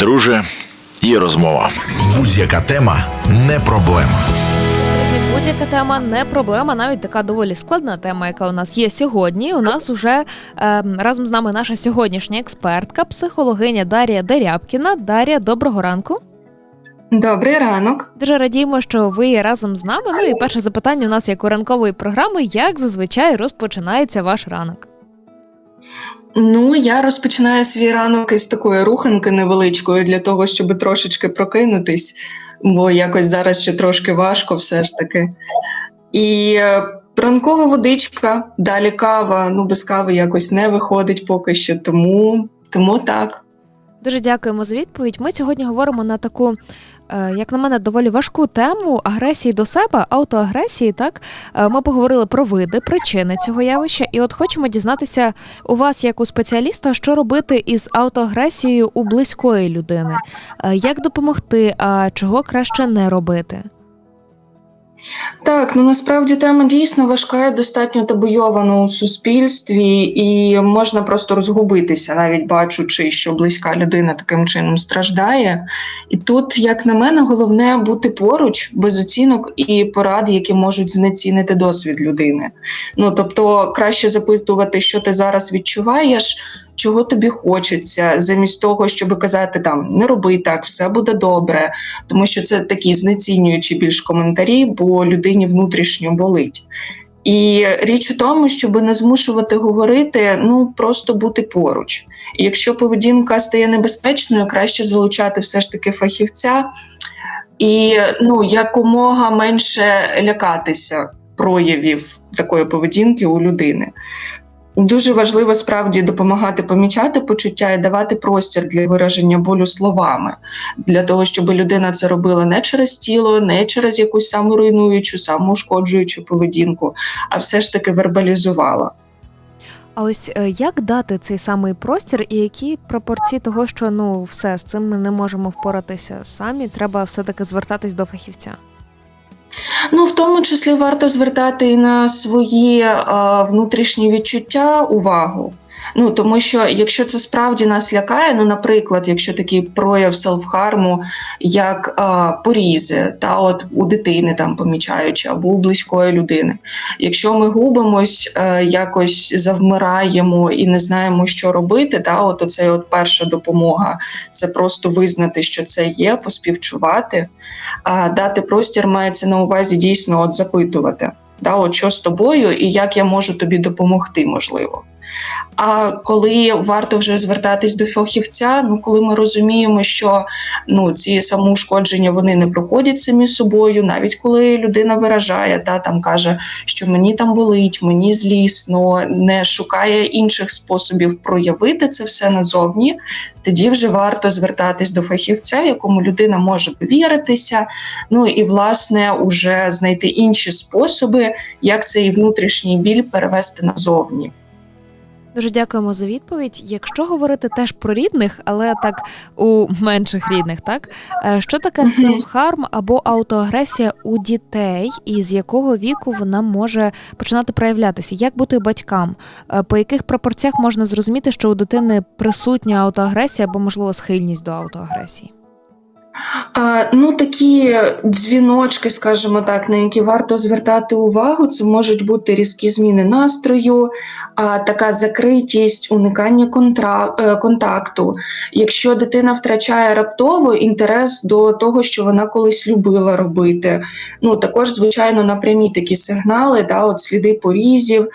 Друже, є розмова. Будь-яка тема не проблема. Будь-яка тема не проблема, навіть така доволі складна тема, яка у нас є сьогодні. У нас уже е, разом з нами наша сьогоднішня експертка, психологиня Дар'я Дерябкіна. Дар'я, доброго ранку. Добрий ранок. Дуже радіємо, що ви є разом з нами. Ну і перше запитання у нас як у ранкової програми: як зазвичай розпочинається ваш ранок? Ну, я розпочинаю свій ранок із такої руханки невеличкої для того, щоб трошечки прокинутись, бо якось зараз ще трошки важко, все ж таки. І е, ранкова водичка, далі кава. Ну, без кави якось не виходить поки що, тому, тому так. Дуже дякуємо за відповідь. Ми сьогодні говоримо на таку, як на мене, доволі важку тему агресії до себе, аутоагресії. Так Е, ми поговорили про види, причини цього явища, і от хочемо дізнатися у вас, як у спеціаліста, що робити із аутоагресією у близької людини, Е, як допомогти, а чого краще не робити. Так, ну насправді тема дійсно важка і достатньо табуйована у суспільстві, і можна просто розгубитися, навіть бачучи, що близька людина таким чином страждає. І тут, як на мене, головне бути поруч без оцінок і порад, які можуть знецінити досвід людини. Ну тобто, краще запитувати, що ти зараз відчуваєш. Чого тобі хочеться, замість того, щоб казати там не роби так, все буде добре, тому що це такі знецінюючі більш коментарі, бо людині внутрішньо болить. І річ у тому, щоб не змушувати говорити, ну просто бути поруч. І якщо поведінка стає небезпечною, краще залучати все ж таки фахівця і ну якомога менше лякатися проявів такої поведінки у людини. Дуже важливо справді допомагати помічати почуття і давати простір для вираження болю словами, для того, щоб людина це робила не через тіло, не через якусь саморуйнуючу, самоушкоджуючу поведінку, а все ж таки вербалізувала. А ось е, як дати цей самий простір, і які пропорції того, що ну все з цим ми не можемо впоратися самі, треба все таки звертатись до фахівця. Ну, в тому числі варто звертати і на свої е, внутрішні відчуття увагу. Ну тому що якщо це справді нас лякає, ну, наприклад, якщо такий прояв селфхарму, як е, порізи, та от у дитини там помічаючи, або у близької людини, якщо ми губимось, е, якось завмираємо і не знаємо, що робити, та от оце от перша допомога це просто визнати, що це є, поспівчувати, а дати простір мається на увазі дійсно от запитувати. Да, от що з тобою, і як я можу тобі допомогти, можливо. А коли варто вже звертатись до фахівця, ну коли ми розуміємо, що ну ці самоушкодження вони не проходять самі собою, навіть коли людина виражає, та там каже, що мені там болить, мені злісно, не шукає інших способів проявити це все назовні, тоді вже варто звертатись до фахівця, якому людина може довіритися. Ну і власне уже знайти інші способи, як цей внутрішній біль перевести назовні. Дуже дякуємо за відповідь. Якщо говорити теж про рідних, але так у менших рідних, так Е, що таке селфхарм або аутоагресія у дітей, і з якого віку вона може починати проявлятися? Як бути батькам? Е, По яких пропорціях можна зрозуміти, що у дитини присутня аутоагресія або можливо схильність до аутоагресії? Ну, такі дзвіночки, скажімо так, на які варто звертати увагу, це можуть бути різкі зміни настрою, така закритість, уникання е, контакту. Якщо дитина втрачає раптово інтерес до того, що вона колись любила робити. Ну, також, звичайно, напрямі такі сигнали, да, от сліди порізів,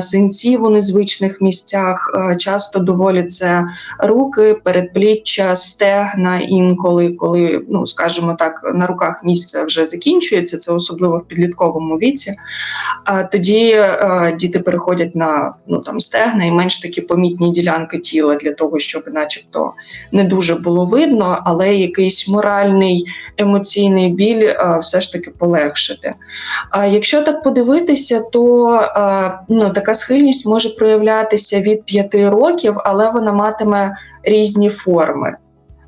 синців у незвичних місцях. Часто доволі це руки, передпліччя, стегна інколи, коли, ну скажімо так, на руках місце вже закінчується, це особливо в підлітковому віці. А тоді е, діти переходять на ну там стегна і менш такі помітні ділянки тіла для того, щоб, начебто, не дуже було видно, але якийсь моральний емоційний біль е, все ж таки полегшити. А якщо так подивитися, то е, ну, така схильність може проявлятися від 5 років, але вона матиме різні форми.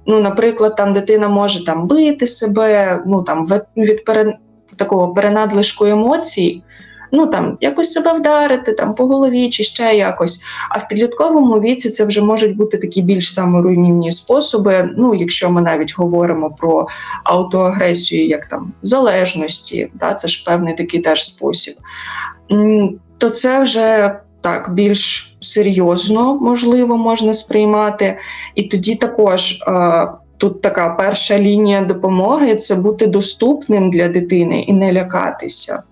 Ну, наприклад, там дитина може там бити себе, ну там від пере, такого перенадлишку емоцій. ну там якось себе вдарити, там по голові чи ще якось. А в підлітковому віці це вже можуть бути такі більш саморуйнівні способи. Ну, якщо ми навіть говоримо про аутоагресію, як там залежності, да, це ж певний такий теж спосіб. То це вже так більш серйозно можливо можна сприймати. І тоді також е, тут така перша лінія допомоги це бути доступним для дитини і не лякатися.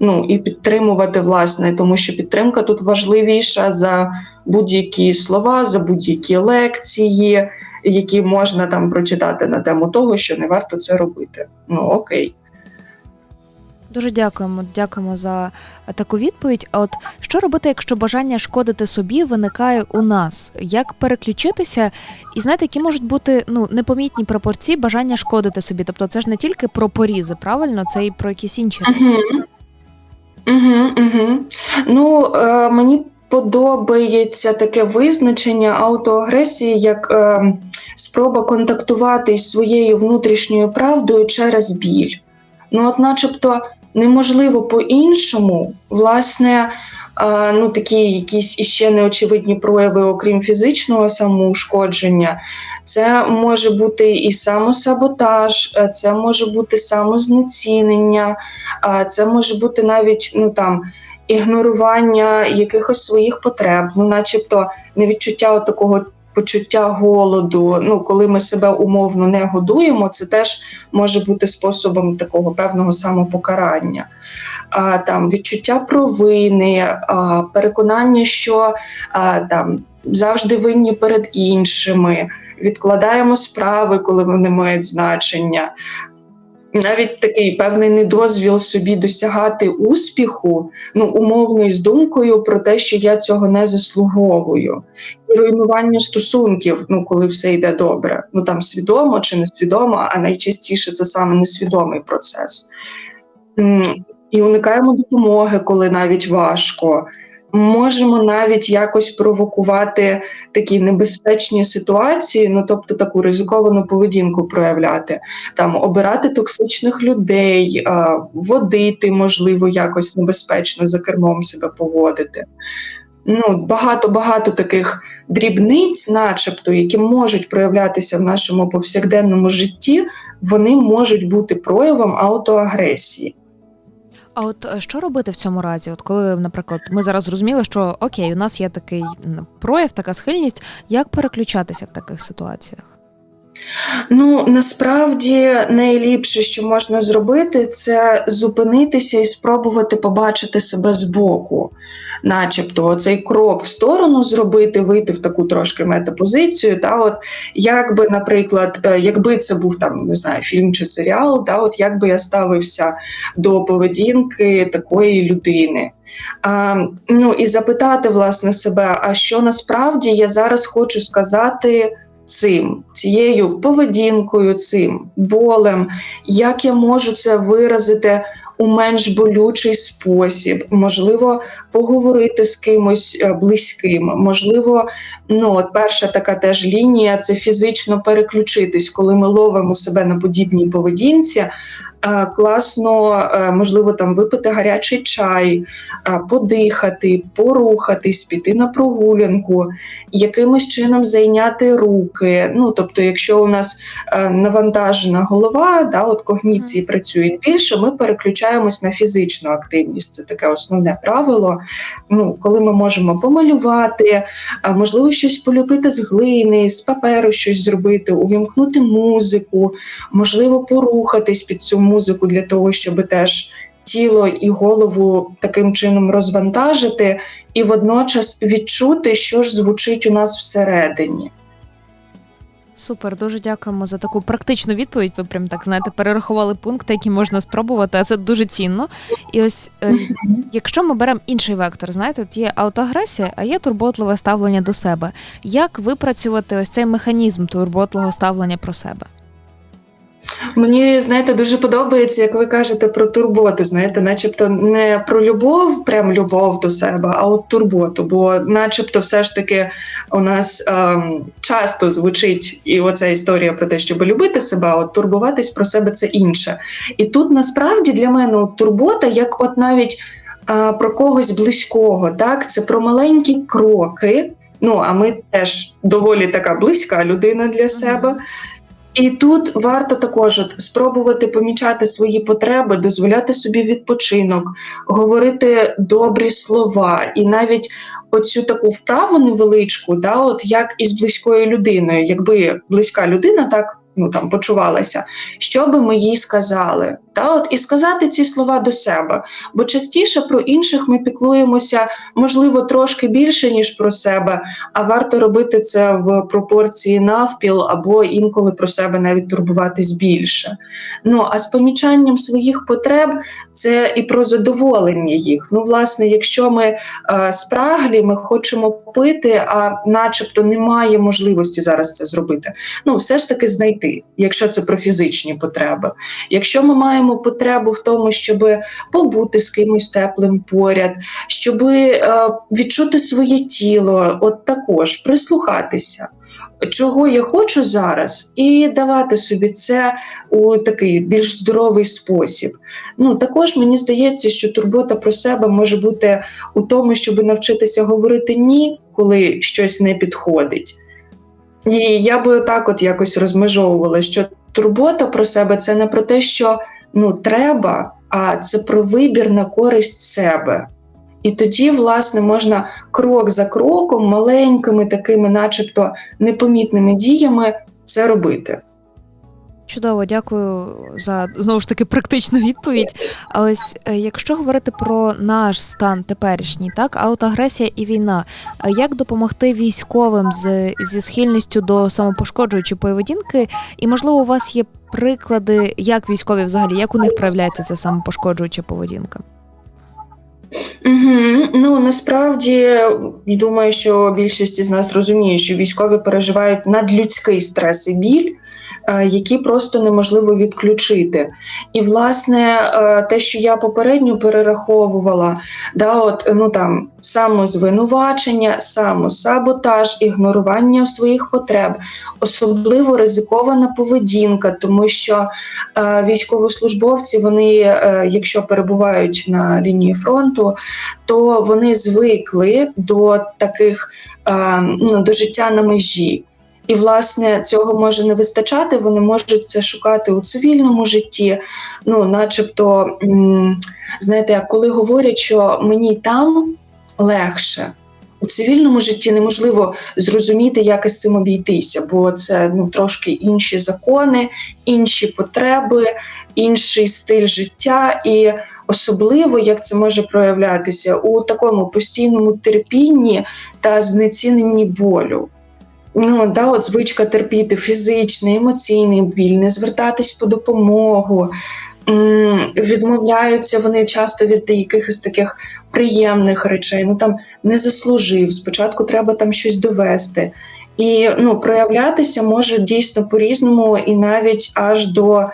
Ну і підтримувати власне, тому що підтримка тут важливіша за будь-які слова, за будь-які лекції, які можна там прочитати на тему того, що не варто це робити. Ну окей. Дуже дякуємо. Дякуємо за таку відповідь. А от що робити, якщо бажання шкодити собі виникає у нас? Як переключитися? І знаєте, які можуть бути ну непомітні пропорції бажання шкодити собі? Тобто, це ж не тільки про порізи, правильно, це і про якісь інші речі. Угу. Угу, угу. Ну, е, мені подобається таке визначення аутоагресії як е, спроба контактувати із своєю внутрішньою правдою через біль. Ну, от, начебто, неможливо по-іншому, власне, ну, такі якісь іще неочевидні прояви, окрім фізичного самоушкодження. Це може бути і самосаботаж, е, це може бути самознецінення, це може бути навіть ну там ігнорування якихось своїх потреб, ну, начебто невідчуття такого почуття голоду. Ну, коли ми себе умовно не годуємо, це теж може бути способом такого певного самопокарання. А, там відчуття провини, а, переконання, що а, там завжди винні перед іншими. Відкладаємо справи, коли вони мають значення. Навіть такий певний недозвіл собі досягати успіху, ну умовно із думкою про те, що я цього не заслуговую, і руйнування стосунків, ну коли все йде добре. Ну там свідомо чи несвідомо, а найчастіше це саме несвідомий процес. І уникаємо допомоги, коли навіть важко. Можемо навіть якось провокувати такі небезпечні ситуації, ну тобто таку ризиковану поведінку проявляти, там обирати токсичних людей, водити, можливо, якось небезпечно за кермом себе поводити. Ну, багато багато таких дрібниць, начебто, які можуть проявлятися в нашому повсякденному житті, вони можуть бути проявом аутоагресії. А от е, що робити в цьому разі? От коли, наприклад, ми зараз зрозуміли, що окей, у нас є такий прояв, така схильність, як переключатися в таких ситуаціях? Ну насправді найліпше, що можна зробити, це зупинитися і спробувати побачити себе збоку, начебто цей крок в сторону зробити, вийти в таку трошки метапозицію. Та от якби, наприклад, е, якби це був там не знаю, фільм чи серіал, та от як би я ставився до поведінки такої людини. А, ну і запитати власне себе, а що насправді я зараз хочу сказати цим, цією поведінкою, цим болем, як я можу це виразити у менш болючий спосіб, можливо, поговорити з кимось е, близьким, можливо, ну от перша така теж лінія це фізично переключитись, коли ми ловимо себе на подібній поведінці. Е, Класно, е, можливо, там випити гарячий чай, е, подихати, порухатись, піти на прогулянку, якимось чином зайняти руки. Ну тобто, якщо у нас навантажена голова, да, от когніції працюють більше, ми переключаємось на фізичну активність. Це таке основне правило. Ну, коли ми можемо помалювати, можливо, щось полюбити з глини, з паперу щось зробити, увімкнути музику, можливо, порухатись під цю музику для того, щоб теж. Тіло і голову таким чином розвантажити, і водночас відчути, що ж звучить у нас всередині. Супер, дуже дякуємо за таку практичну відповідь. Ви прям так знаєте, перерахували пункти, які можна спробувати, а це дуже цінно. І ось е, якщо ми беремо інший вектор, знаєте, от є аутоагресія, а є турботливе ставлення до себе. Як випрацювати ось цей механізм турботливого ставлення про себе? Мені знаєте, дуже подобається, як ви кажете про турботу. Знаєте, начебто не про любов, прям любов до себе, а от турботу. Бо, начебто, все ж таки у нас ем, часто звучить і оця історія про те, щоб любити себе, а от турбуватись про себе це інше. І тут насправді для мене от турбота, як от навіть. а, про когось близького, так, це про маленькі кроки. Ну, а ми теж доволі така близька людина для себе. І тут варто також от спробувати помічати свої потреби, дозволяти собі відпочинок, говорити добрі слова, і навіть оцю таку вправу невеличку, да, от як із близькою людиною, якби близька людина так ну там почувалася, що би ми їй сказали, та от і сказати ці слова до себе. Бо частіше про інших ми піклуємося, можливо, трошки більше ніж про себе, а варто робити це в пропорції навпіл, або інколи про себе навіть турбуватись більше. Ну а з помічанням своїх потреб це і про задоволення їх. Ну, власне, якщо ми е, спраглі, ми хочемо пити, а начебто немає можливості зараз це зробити. Ну, все ж таки знайти, якщо це про фізичні потреби. Якщо ми маємо потребу в тому, щоб побути з кимось теплим поряд, щоб е, відчути своє тіло, от також прислухатися. Чого я хочу зараз, і давати собі це у такий більш здоровий спосіб. Ну також мені здається, що турбота про себе може бути у тому, щоб навчитися говорити ні, коли щось не підходить. І я би так от якось розмежовувала, що турбота про себе це не про те, що ну треба, а це про вибір на користь себе. І тоді, власне, можна крок за кроком, маленькими такими, начебто непомітними діями, це робити. Чудово, дякую за знову ж таки практичну відповідь. А ось е, якщо говорити про наш стан теперішній, так аутоагресія і війна, а як допомогти військовим з зі схильністю до самопошкоджуючої поведінки? І можливо, у вас є приклади, як військові взагалі, як у них проявляється ця самопошкоджуюча поведінка? Угу. Ну насправді думаю, що більшість із нас розуміє, що військові переживають надлюдський стрес і біль, е, які просто неможливо відключити. І власне е, те, що я попередньо перераховувала, да, от ну там самозвинувачення, самосаботаж, ігнорування своїх потреб, особливо ризикована поведінка, тому що е, військовослужбовці, вони, е, якщо перебувають на лінії фронту, то вони звикли до таких е, ну, до життя на межі. І, власне, цього може не вистачати. Вони можуть це шукати у цивільному житті. Ну, начебто, знаєте, як коли говорять, що мені там легше. У цивільному житті неможливо зрозуміти, як із цим обійтися, бо це ну трошки інші закони, інші потреби, інший стиль життя, і особливо як це може проявлятися у такому постійному терпінні та знеціненні болю. Ну, да, от звичка терпіти фізичний, емоційний біль, не звертатись по допомогу. Відмовляються вони часто від якихось таких приємних речей. Ну там не заслужив. Спочатку треба там щось довести. І ну, проявлятися може дійсно по-різному, і навіть аж до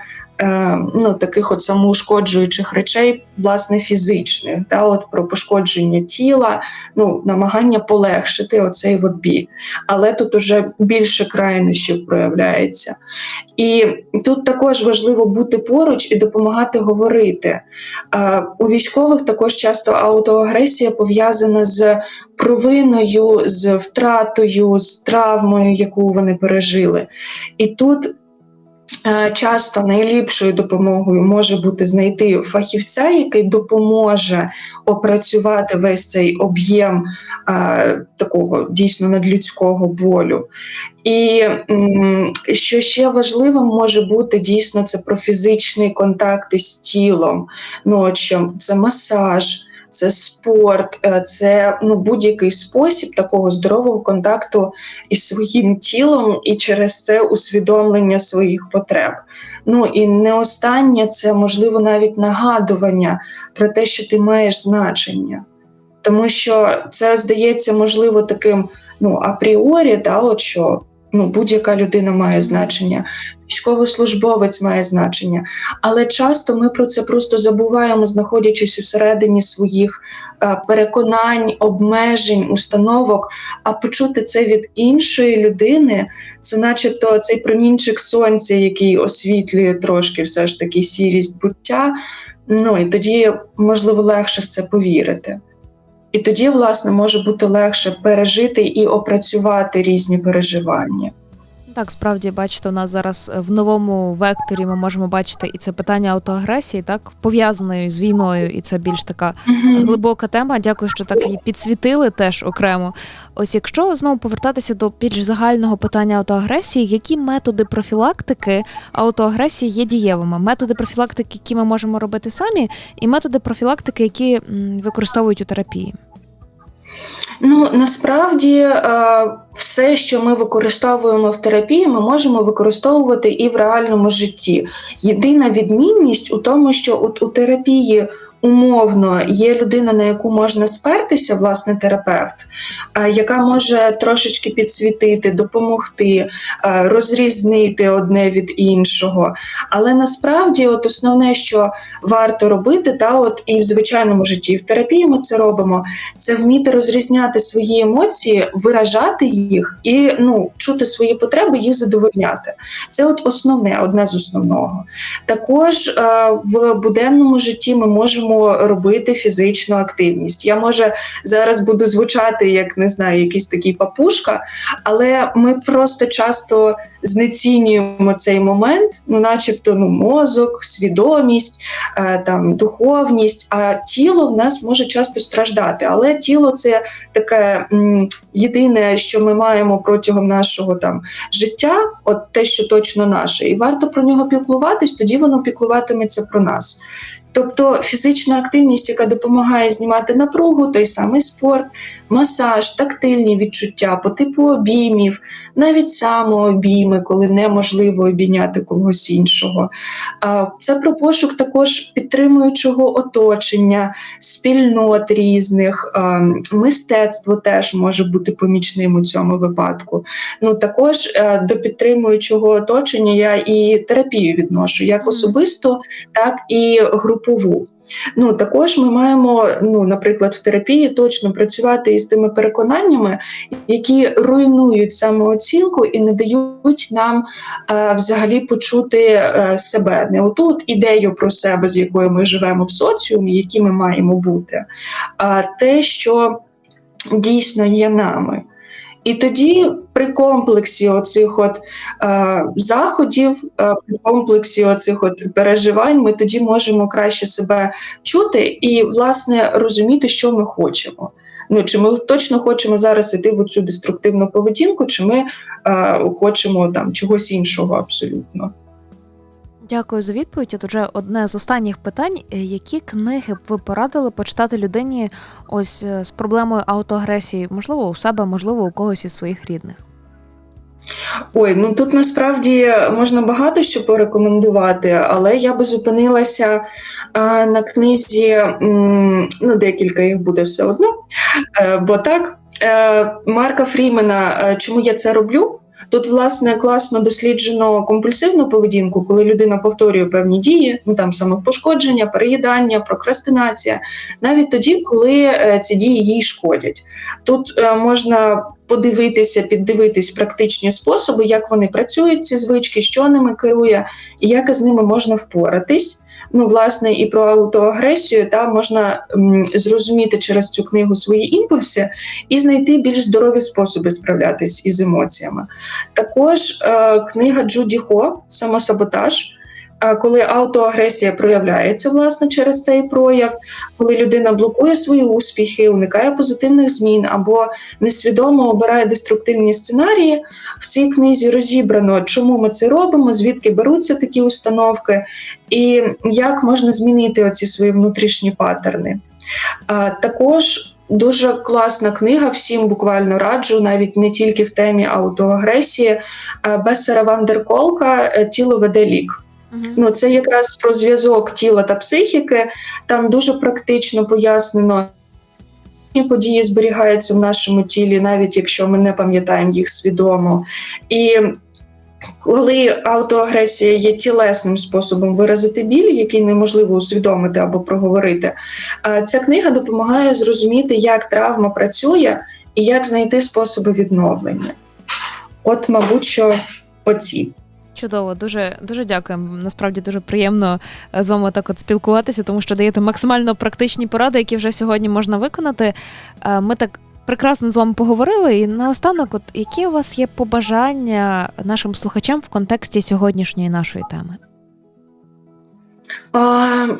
ну, таких от самоушкоджуючих речей, власне, фізичних, да, от про пошкодження тіла, ну, намагання полегшити оцей от біль. Але тут уже більше крайнощів проявляється. І тут також важливо бути поруч і допомагати говорити. Е, у військових також часто аутоагресія пов'язана з провиною, з втратою, з травмою, яку вони пережили. І тут е, часто найліпшою допомогою може бути знайти фахівця, який допоможе опрацювати весь цей об'єм е, такого дійсно надлюдського болю. І що ще важливим може бути дійсно це про фізичний контакт із тілом. Ну, це масаж, це спорт, е, це ну, будь-який спосіб такого здорового контакту із своїм тілом, і через це усвідомлення своїх потреб. Ну і не останнє це можливо навіть нагадування про те, що ти маєш значення. Тому що це здається можливо таким ну апріорі, да, от що ну, будь-яка людина має значення, військовослужбовець має значення. Але часто ми про це просто забуваємо, знаходячись усередині своїх е, переконань, обмежень, установок. А почути це від іншої людини, це, начебто, цей промінчик сонця, який освітлює трошки все ж таки сірість буття. Ну і тоді можливо легше в це повірити. І тоді, власне, може бути легше пережити і опрацювати різні переживання. Так, справді, бачите, у нас зараз в новому векторі ми можемо бачити і це питання аутоагресії, так пов'язаною з війною, і це більш така глибока тема. Дякую, що так її підсвітили теж окремо. Ось якщо знову повертатися до більш загального питання аутоагресії, які методи профілактики аутоагресії є дієвими? Методи профілактики, які ми можемо робити самі, і методи профілактики, які використовують у терапії. Ну насправді е, все, що ми використовуємо в терапії, ми можемо використовувати і в реальному житті. Єдина відмінність у тому, що от у терапії. Умовно є людина, на яку можна спертися, власне, терапевт, е, яка може трошечки підсвітити, допомогти, е, розрізнити одне від іншого. Але насправді, от основне, що варто робити, та от і в звичайному житті, і в терапії ми це робимо, це вміти розрізняти свої емоції, виражати їх і ну, чути свої потреби, їх задовольняти. Це от основне, одне з основного. Також е, в буденному житті ми можемо робити фізичну активність. Я може зараз буду звучати як не знаю, якийсь такий папушка, але ми просто часто знецінюємо цей момент, ну, начебто, ну, мозок, свідомість, е, там духовність. А тіло в нас може часто страждати. Але тіло це таке м, єдине, що ми маємо протягом нашого там життя, от те, що точно наше, і варто про нього піклуватись, тоді воно піклуватиметься про нас. Тобто фізична активність, яка допомагає знімати напругу, той самий спорт, масаж, тактильні відчуття по типу обіймів, навіть самообійми, коли неможливо обійняти когось іншого. Це про пошук також підтримуючого оточення, спільнот різних, мистецтво теж може бути помічним у цьому випадку. Ну також е, до підтримуючого оточення я і терапію відношу як особисто, так і групову. Ну також ми маємо, ну, наприклад, в терапії точно працювати із тими переконаннями, які руйнують самооцінку і не дають нам е, взагалі почути е, себе, не оту от ідею про себе, з якою ми живемо в соціумі, які ми маємо бути, а те, що дійсно є нами. І тоді при комплексі оцих от е, заходів, е, при комплексі оцих от переживань, ми тоді можемо краще себе чути і, власне, розуміти, що ми хочемо. Ну, чи ми точно хочемо зараз іти в цю деструктивну поведінку, чи ми е, хочемо там чогось іншого абсолютно. Дякую за відповідь. От уже одне з останніх питань: Е, які книги б ви порадили почитати людині ось е, з проблемою аутоагресії? Можливо, у себе, можливо, у когось із своїх рідних. Ой, ну тут насправді можна багато що порекомендувати, але я би зупинилася а, на книзі, м, ну декілька їх буде все одно. Е, бо так, е, Марка Фрімена Чому я це роблю? Тут, власне, класно досліджено компульсивну поведінку, коли людина повторює певні дії, ну там самопошкодження, переїдання, прокрастинація, навіть тоді, коли е, ці дії їй шкодять. Тут е, можна подивитися, піддивитись практичні способи, як вони працюють, ці звички, що ними керує, і як з ними можна впоратись. Ну, власне, і про аутоагресію та можна м, зрозуміти через цю книгу свої імпульси і знайти більш здорові способи справлятись із емоціями. Також е, книга Джуді Хо Самосаботаж. Коли аутоагресія проявляється власне через цей прояв, коли людина блокує свої успіхи, уникає позитивних змін або несвідомо обирає деструктивні сценарії, в цій книзі розібрано, чому ми це робимо, звідки беруться такі установки, і як можна змінити оці свої внутрішні паттерни. Також дуже класна книга, всім буквально раджу, навіть не тільки в темі аутоагресії. Бесера Вандерколка «Е, Тіло веде лік. Ну, це якраз про зв'язок тіла та психіки. Там дуже практично пояснено. Події зберігаються в нашому тілі, навіть якщо ми не пам'ятаємо їх свідомо. І коли аутоагресія є тілесним способом виразити біль, який неможливо усвідомити або проговорити, ця книга допомагає зрозуміти, як травма працює і як знайти способи відновлення. От, мабуть, що оці. Чудово, дуже дуже дякуємо. Насправді дуже приємно е, з вами так от спілкуватися, тому що даєте максимально практичні поради, які вже сьогодні можна виконати. Е, Ми так прекрасно з вами поговорили. І наостанок, от які у вас є побажання нашим слухачам в контексті сьогоднішньої нашої теми?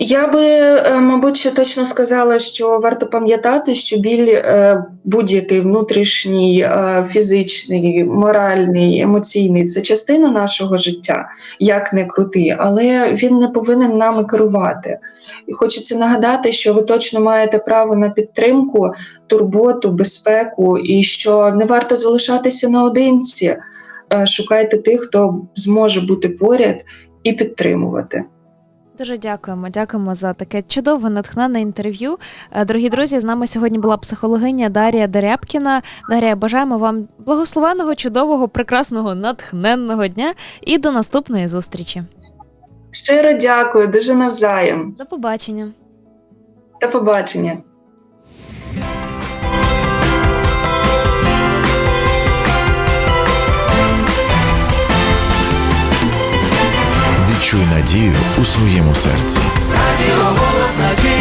Я би, е, мабуть, ще точно сказала, що варто пам'ятати, що біль е, будь-який внутрішній, е, фізичний, моральний, емоційний це частина нашого життя, як не крути, але він не повинен нами керувати. І хочеться нагадати, що ви точно маєте право на підтримку, турботу, безпеку, і що не варто залишатися наодинці. Шукайте тих, хто зможе бути поряд і підтримувати. Дуже дякуємо. Дякуємо за таке чудове натхненне інтерв'ю. Е, Дорогі друзі, з нами сьогодні була психологиня Дарія Дерябкіна. Дарія, бажаємо вам благословеного, чудового, прекрасного, натхненного дня і до наступної зустрічі. Щиро дякую, дуже навзаєм. До побачення. До побачення. Відчуй надію у своєму серці. Радіо голос надії.